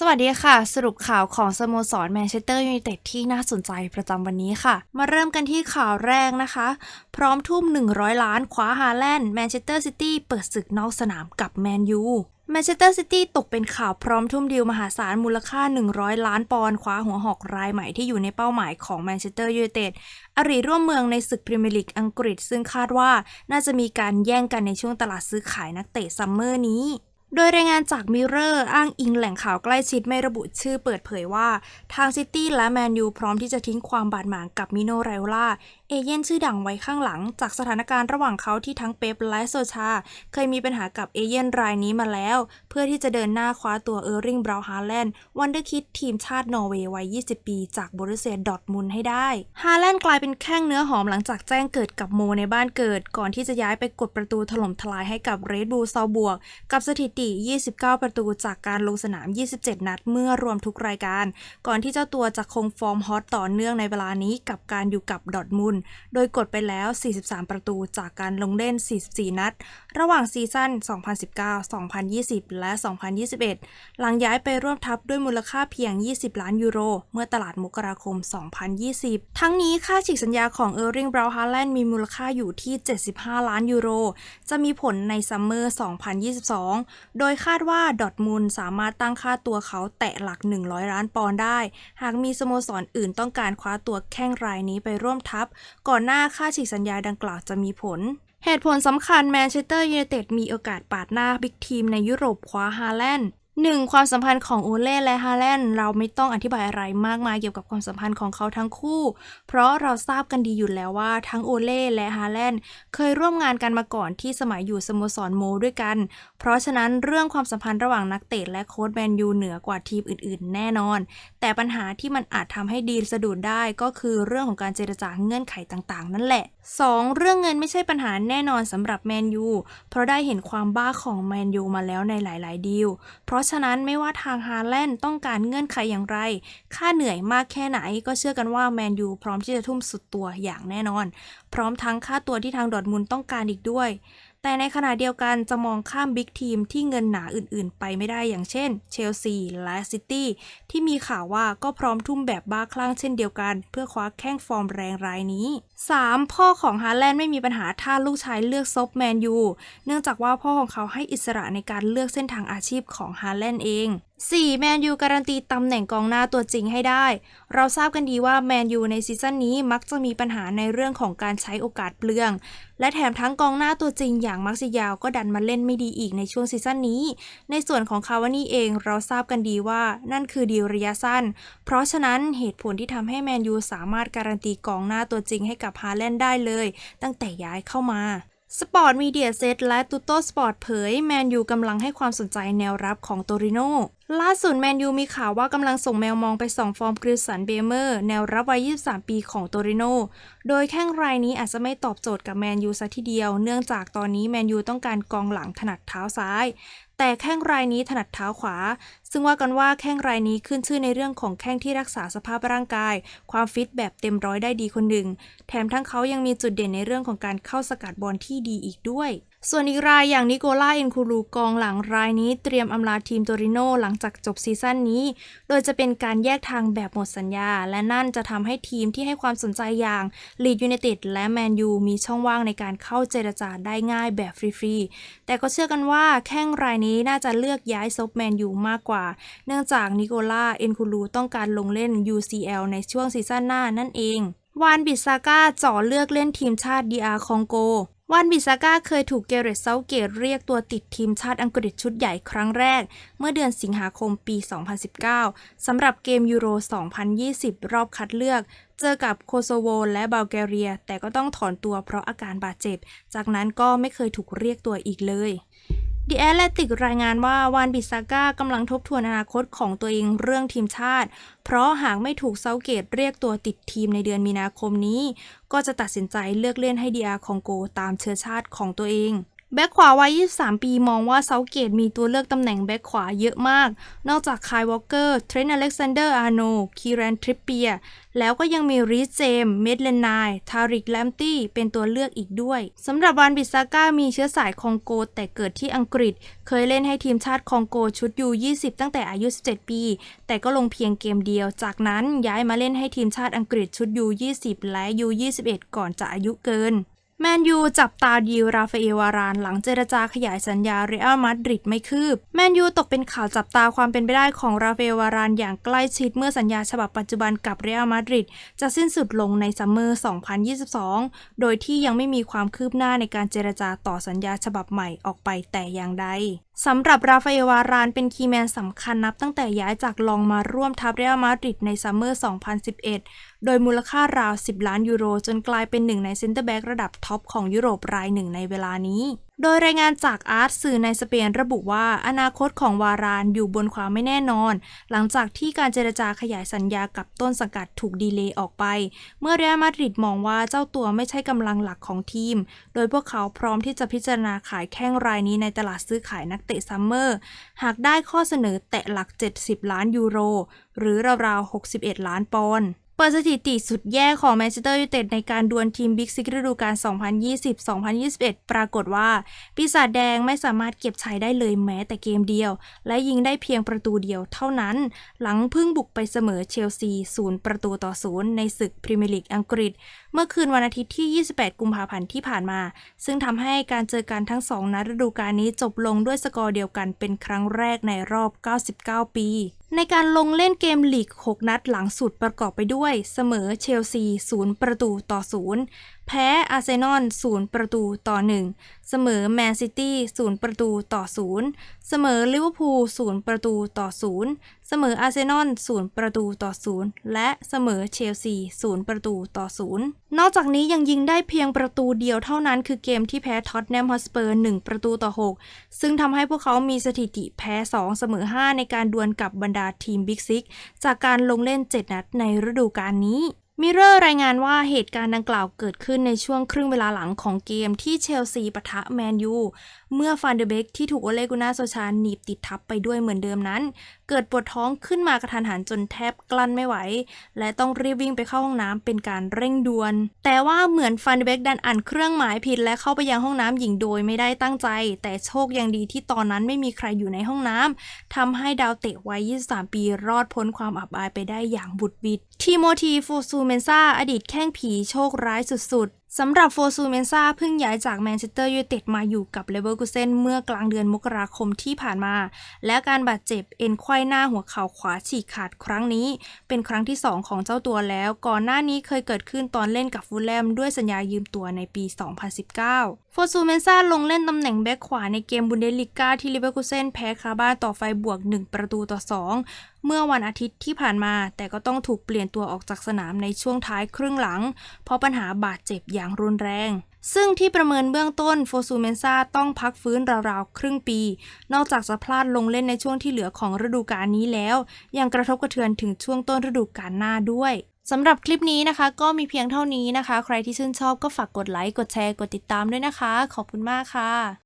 สวัสดีค่ะ สรุปข่าวของสโมสรแมนเชสเตอร์ยูไนเต็ดที่น่าสนใจประจำวันนี้ค่ะ มาเริ่มกันที่ข่าวแรกนะคะ พร้อมทุ่ม 100 ล้านคว้าฮาแลนด์แมนเชสเตอร์ซิตี้เปิดศึกนอกสนามกับแมนยูแมนเชสเตอร์ซิตี้ตกเป็นข่าวพร้อมทุ่มดีลมหาศาลมูลค่า 100 ล้านปอนด์คว้าหัวหอกรายใหม่ที่อยู่ในเป้าหมายของแมนเชสเตอร์ยูไนเต็ดอริร่วมเมืองในศึกพรีเมียร์ลีกอังกฤษ ซึ่งคาดว่าน่าจะมีการแย่งกันในช่วงตลาดซื้อขายนักเตะซัมเมอร์นี้ โดยรายงานจากมิเรอร์อ้างอิงแหล่งข่าวใกล้ชิดไม่ระบุชื่อเปิดเผยว่า ทางซิตี้และแมนยูพร้อมที่จะทิ้งความบาดหมางกับมิโนไรโอล่าเอเย่นชื่อดังไว้ข้างหลัง จากสถานการณ์ระหว่างเขาที่ทั้งเป๊ปและโซชา เคยมีปัญหากับเอเย่นรายนี้มาแล้ว เพื่อที่จะเดินหน้าคว้าตัวเออร์ริงบราวน์ฮาแลนด์วันเดอร์คิดทีมชาตินอร์เวย์วัย 20 ปี จากบรุเซียดอทมุนให้ได้ฮาแลนด์กลายเป็นแข้งเนื้อหอมหลังจากแจ้งเกิดกับโมในบ้านเกิด ก่อนที่จะย้ายไปกดประตูถล่มทลายให้กับเรดบูลซาบวก กับสถิติ 29 ประตูจากการลงสนาม 27 นัดเมื่อรวมทุกรายการ ก่อนที่เจ้าตัวจะคงฟอร์มฮอตต่อเนื่องในเวลานี้กับการอยู่กับดอทมุนโดยกดไปแล้ว 43 ประตูจากการลงเล่น 44 นัด ระหว่างซีซั่น 2019 2020 และ 2021 หลังย้ายไปร่วมทัพด้วยมูลค่าเพียง 20 ล้านยูโร เมื่อตลาดมกราคม 2020 ทั้งนี้ค่าฉีกสัญญาของเออร์ริงบราวน์ฮาแลนด์มีมูลค่าอยู่ที่ 75 ล้านยูโร จะมีผลในซัมเมอร์ 2022 โดยคาดว่าดอทมุนด์สามารถตั้งค่าตัวเขาแตะหลัก 100 ล้านปอนด์ได้ หากมีสโมสรอื่นต้องการคว้าตัวแข้งรายนี้ไปร่วมทัพก่อนหน้าค่าฉีกสัญญาดังกล่าวจะมีผล เหตุผลสำคัญแมนเชสเตอร์ยูไนเต็ดมีโอกาสปาดหน้าบิ๊กทีมในยุโรปคว้าฮาแลนด์ หนึ่งความสัมพันธ์ของโอเล่และฮาแลนด์เราไม่ต้องอธิบายอะไรมากมายเกี่ยวกับความสัมพันธ์ของเขาทั้งคู่ เพราะเราทราบกันดีอยู่แล้วว่าทั้งโอเล่และฮาแลนด์เคยร่วมงานกันมาก่อนที่สมัยอยู่สโมสรโมด้วยกัน เพราะฉะนั้นเรื่องความสัมพันธ์ระหว่างนักเตะและโค้ชแมนยูเหนือกว่าทีมอื่นๆ แน่นอน แต่ปัญหาที่มันอาจทำให้ดีลสะดุดได้ก็คือเรื่องของการเจรจาเงื่อนไขต่างๆ นั่นแหละ 2. เรื่องเงินไม่ใช่ปัญหาแน่นอนสำหรับแมนยูเพราะได้เห็นความบ้าของแมนยูมาแล้วในหลาย ๆ ดีลเพราะฉะนั้นไม่ว่าทางฮาแลนด์ต้องการเงื่อนไขอย่างไร ค่าเหนื่อยมากแค่ไหนก็เชื่อกันว่าแมนยูพร้อมที่จะทุ่มสุดตัวอย่างแน่นอน พร้อมทั้งค่าตัวที่ทางดอร์ทมุนต้องการอีกด้วยแต่ในขณะเดียวกันจะมองข้ามบิ๊กทีมที่เงินหนาอื่นๆ ไปไม่ได้อย่างเช่นเชลซีและซิตี้ที่มีข่าวว่าก็พร้อมทุ่มแบบบ้าคลั่งเช่นเดียวกัน เพื่อคว้าแข้งฟอร์มแรงรายนี้ 3. พ่อของฮาแลนด์ไม่มีปัญหาถ้าลูกชายเลือกซบแมนยูเนื่องจากว่าพ่อของเขาให้อิสระในการเลือกเส้นทางอาชีพของฮาแลนด์เอง 4. แมนยูการันตีตำแหน่งกองหน้าตัวจริงให้ได้ เราทราบกันดีว่าแมนยูในซีซั่นนี้มักจะมีปัญหาในเรื่องของการใช้โอกาสเปลือง และแถมทั้งกองหน้าตัวจริงอย่างมักซิยาวก็ดันมาเล่นไม่ดีอีกในช่วงซีซั่นนี้ ในส่วนของคาวานี่เองเราทราบกันดีว่านั่นคือดีลระยะสั้น เพราะฉะนั้นเหตุผลที่ทำให้แมนยูสามารถการันตีกองหน้าตัวจริงให้กับฮาแลนด์ได้เลย ตั้งแต่ย้ายเข้ามาสปอร์ตมีเดียเซตและตูโตสปอร์ตเผยแมนยูกำลังให้ความสนใจแนวรับของโตริโน ล่าสุดแมนยูมีข่าวว่ากำลังส่งแมวมองไปส่องฟอร์มกริสันเบเมอร์ แนวรับวัย 23 ปีของโตริโน โดยแข้งรายนี้อาจจะไม่ตอบโจทย์กับแมนยูซะทีเดียว เนื่องจากตอนนี้แมนยูต้องการกองหลังถนัดเท้าซ้าย แต่แข้งรายนี้ถนัดเท้าขวา ซึ่งว่ากันว่าแข้งรายนี้ขึ้นชื่อในเรื่องของแข้งที่รักษาสภาพร่างกาย ความฟิตแบบเต็มร้อยได้ดีคนหนึ่ง แถมทั้งเขายังมีจุดเด่นในเรื่องของการเข้าสกัดบอลที่ดีอีกด้วย ส่วนอีกรายอย่างนิโคล่าเอ็นคูรูกองหลังรายนี้เตรียมอำลาทีมโตริโนหลังจากจบซีซั่นนี้ โดยจะเป็นการแยกทางแบบหมดสัญญา และนั่นจะทำให้ทีมที่ให้ความสนใจอย่างลีดยู n นเต็ดและแมนยูมีช่องว่างในการเข้าเจรจาได้ง่ายแบบฟรีๆ แต่ก็เชื่อกันว่าแข้งรายนี้น่าจะเลือกย้ายซบแมนยูมากกว่า เนื่องจากนิโคล่าเอ็นคูรูต้องการลงเล่น UCL ในช่วงซีซั่นหน้านั่นเองวานบิซาก้าจ่อเลือกเล่นทีมชาติ DR คองโก วานบิซาก้าเคยถูกเกเรตเซาเกตเรียกตัวติดทีมชาติอังกฤษชุดใหญ่ครั้งแรก เมื่อเดือนสิงหาคมปี 2019 สำหรับเกมยูโร 2020 รอบคัดเลือก เจอกับโคโซโวและบัลแกเรีย แต่ก็ต้องถอนตัวเพราะอาการบาดเจ็บ จากนั้นก็ไม่เคยถูกเรียกตัวอีกเลย ดีแอตเลติกรายงานว่าวานบิซาก้ากำลังทบทวนอนาคตของตัวเองเรื่องทีมชาติ เพราะหากไม่ถูกเซาเกตเรียกตัวติดทีมในเดือนมีนาคมนี้ ก็จะตัดสินใจเลือกเล่นให้ดีอาของโกตามเชื้อชาติของตัวเอง แบ็คขวาวัย 23 ปีมองว่าเซาเกตมีตัวเลือกตำแหน่งแบ็คขวาเยอะมาก นอกจากคายวอลเกอร์ เทรนอเล็กซานเดอร์ อาร์โน คีแรนทริปเปีย แล้วก็ยังมีรีสเจม เมดเลนไนทาริกแลมตี้เป็นตัวเลือกอีกด้วย สำหรับวานบิซาก้ามีเชื้อสายคองโก แต่เกิดที่อังกฤษ เคยเล่นให้ทีมชาติคองโกชุดยู20 ตั้งแต่อายุ 17 ปี แต่ก็ลงเพียงเกมเดียว จากนั้นย้ายมาเล่นให้ทีมชาติอังกฤษชุดยู20และยู21ก่อนจะอายุเกิน แมนยูจับตาดีลราฟาเอลวาราน หลังเจรจาขยายสัญญาเรอัลมาดริดไม่คืบ แมนยูตกเป็นข่าวจับตาความเป็นไปได้ของราฟาเอลวาราน อย่างใกล้ชิดเมื่อสัญญาฉบับปัจจุบันกับเรอัลมาดริดจะสิ้นสุดลงในซัมเมอร์ 2022 โดยที่ยังไม่มีความคืบหน้าในการเจรจาต่อสัญญาฉบับใหม่ออกไปแต่อย่างใด สำหรับราฟาเอลวารานเป็นคีย์แมนสำคัญนับตั้งแต่ย้ายจากลองมาร่วมทัพเรอัลมาดริดในซัมเมอร์ 2011 โดยมูลค่าราว 10 ล้านยูโร จนกลายเป็นหนึ่งในเซ็นเตอร์แบ็กระดับท็อปของยุโรปรายหนึ่งในเวลานี้ โดยรายงานจากอาร์ตสื่อในสเปนระบุว่าอนาคตของวารานอยู่บนความไม่แน่นอน หลังจากที่การเจรจาขยายสัญญากับต้นสังกัดถูกดีเลย์ออกไป เมื่อเรอัลมาดริดมองว่าเจ้าตัวไม่ใช่กำลังหลักของทีม โดยพวกเขาพร้อมที่จะพิจารณาขายแข้งรายนี้ในตลาดซื้อขายนักเตะซัมเมอร์ หากได้ข้อเสนอแตะหลัก 70 ล้านยูโร หรือราวๆ 61 ล้านปอนด์ เปิดสถิติสุดแย่ของแมนเชสเตอร์ยูไนเต็ดในการดวลทีมบิ๊กซิกฤดูกาล 2020-2021 ปรากฏว่า ปีศาจแดงไม่สามารถเก็บชัยได้เลยแม้แต่เกมเดียว และยิงได้เพียงประตูเดียวเท่านั้น หลังพึ่งบุกไปเสมอเชลซี 0 ประตูต่อ 0 ในศึกพรีเมียร์ลีกอังกฤษ เมื่อคืนวันอาทิตย์ที่ 28 กุมภาพันธ์ที่ผ่านมา ซึ่งทำให้การเจอกันทั้งสองนัดฤดูกาลนี้จบลงด้วยสกอร์เดียวกันเป็นครั้งแรกในรอบ 99 ปีในการลงเล่นเกมลีก 6 นัดหลังสุดประกอบไปด้วย เสมอเชลซี 0 ประตูต่อ 0 แพ้อาร์เซนอล 0 ประตูต่อ 1 เสมอแมนซิตี้ 0 ประตูต่อ 0 เสมอลิเวอร์พูล 0 ประตูต่อ 0 เสมออาร์เซนอล0ประตูต่อ0และเสมอเชลซี0ประตูต่อ0นอกจากนี้ยังยิงได้เพียงประตูเดียวเท่านั้นคือเกมที่แพ้ท็อตแนมฮอสเปอร์1ประตูต่อ 6 ซึ่งทำให้พวกเขามีสถิติแพ้ 2 เสมอ 5 ในการดวลกับบรรดาทีมบิ๊กซิกจากการลงเล่น 7 นัดในฤดูกาลนี้มิเรอร์รายงานว่าเหตุการณ์ดังกล่าวเกิดขึ้นในช่วงครึ่งเวลาหลังของเกมที่เชลซีปะทะแมนยู เมื่อฟานเดเบกที่ถูกโอเลกุน่าโซชาหนีบติดทับไปด้วยเหมือนเดิมนั้น เกิดปวดท้องขึ้นมากระทันหันจนแทบกลั้นไม่ไหว และต้องรีบวิ่งไปเข้าห้องน้ำเป็นการเร่งด่วน แต่ว่าเหมือนฟันเบกดันอ่านเครื่องหมายผิดและเข้าไปยังห้องน้ำหญิงโดยไม่ได้ตั้งใจ แต่โชคยังดีที่ตอนนั้นไม่มีใครอยู่ในห้องน้ำทำให้ดาวเตะวัย 23 ปีรอดพ้นความอับอายไปได้อย่างบุดวิดทีโมธีฟูซูเมนซาอดีตแข้งผีโชคร้ายสุดๆ สำหรับโฟซูเมนซาเพิ่งย้ายจากแมนเชสเตอร์ยูไนเต็ดมาอยู่กับเลเวอร์คูเซนเมื่อกลางเดือนมกราคมที่ผ่านมา และการบาดเจ็บเอ็นไขว้หน้าหัวเข่าขวาฉีกขาดครั้งนี้ เป็นครั้งที่ 2 ของเจ้าตัวแล้ว ก่อนหน้านี้เคยเกิดขึ้นตอนเล่นกับฟูลแลมด้วยสัญญายืมตัวในปี 2019 โฟซูเมนซาลงเล่นตำแหน่งแบ็คขวาในเกมบุนเดสลิก้าที่ลิเวอร์คูเซนแพ้คาบ้านต่อไฟบวก 1 ประตูต่อ 2 เมื่อวันอาทิตย์ที่ผ่านมา แต่ก็ต้องถูกเปลี่ยนตัวออกจากสนามในช่วงท้ายครึ่งหลัง เพราะปัญหาบาดเจ็บอย่างรุนแรง ซึ่งที่ประเมินเบื้องต้นโฟซูเมนซาต้องพักฟื้นราวๆ ครึ่งปี นอกจากจะพลาดลงเล่นในช่วงที่เหลือของฤดูกาลนี้แล้ว ยังกระทบกระเทือนถึงช่วงต้นฤดูกาลหน้าด้วยสำหรับคลิปนี้นะคะ ก็มีเพียงเท่านี้นะคะ ใครที่ชื่นชอบก็ฝากกดไลค์ กดแชร์ กดติดตามด้วยนะคะ ขอบคุณมากค่ะ